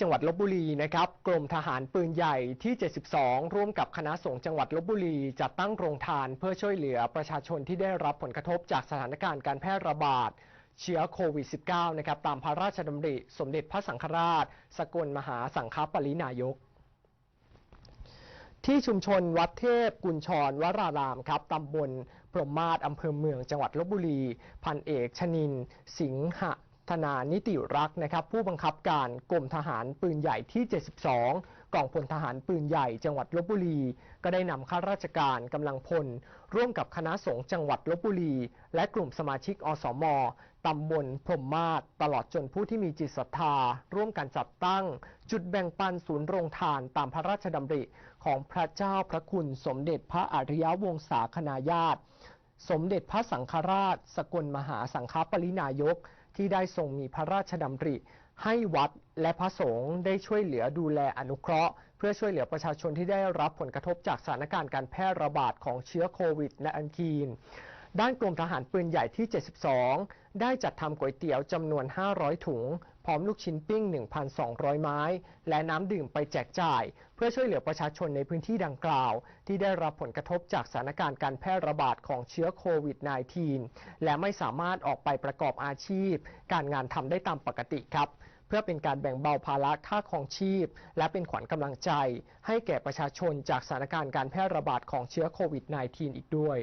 จังหวัดลบบุรีนะครับกรมทหารปืนใหญ่ที่ 72 ร่วมกับคณะสงฆ์จังหวัดลบบุรีจัดตั้งโรงทานเพื่อช่วยเหลือประชาชนที่ได้รับผลกระทบจากสถานการณ์การแพร่ระบาด เชื้อโควิด -19 นะครับตามพระราชดำริ สมเด็จพระสังฆราช สกลมหาสังฆปรินายก ที่ชุมชนวัดเทพกุญชรวรารามครับตำบลพรหมมาศอำเภอเมืองจังหวัดลบบุรี พันเอกชนิน สิงห ธนานิติรักษ์นะครับ ผู้บังคับการกรมทหารปืนใหญ่ที่ 72 กองพลทหารปืนใหญ่จังหวัดลบบุรี ก็ได้นำข้าราชการกำลังพล ร่วมกับคณะสงฆ์จังหวัดลบบุรี และกลุ่มสมาชิกอสมตำบลพรมมาศตลอดจนผู้ที่มีจิตศรัทธา ร่วมกันจัดตั้ง จุดแบ่งปันศูนย์โรงทานตามพระราชดำริของพระเจ้าพระคุณสมเด็จพระอริยวงศาคณาญาติ สมเด็จพระสังฆราช สกลมหาสังฆปรินายก ที่ได้ทรงมีพระราชดำริ ให้วัดและพระสงฆ์ได้ช่วยเหลือดูแลอนุเคราะห์ เพื่อช่วยเหลือประชาชนที่ได้รับผลกระทบจากสถานการณ์การแพร่ระบาดของเชื้อโควิดและอันคีนด้านกรมทหารปืนใหญ่ที่ 72 ได้จัดทำก๋วยเตี๋ยวจำนวน 500 ถุง พร้อมลูกชิ้นปิ้ง 1,200 ไม้ และน้ำดื่มไปแจกจ่าย เพื่อช่วยเหลือประชาชนในพื้นที่ดังกล่าว ที่ได้รับผลกระทบจากสถานการณ์การแพร่ระบาดของเชื้อโควิด -19 และไม่สามารถออกไปประกอบอาชีพ การงานทำได้ตามปกติครับเพื่อเป็นการแบ่งเบาภาระค่าครองชีพ และเป็นขวัญกำลังใจ ให้แก่ประชาชนจากสถานการณ์การแพร่ระบาดของเชื้อโควิด -19 อีกด้วย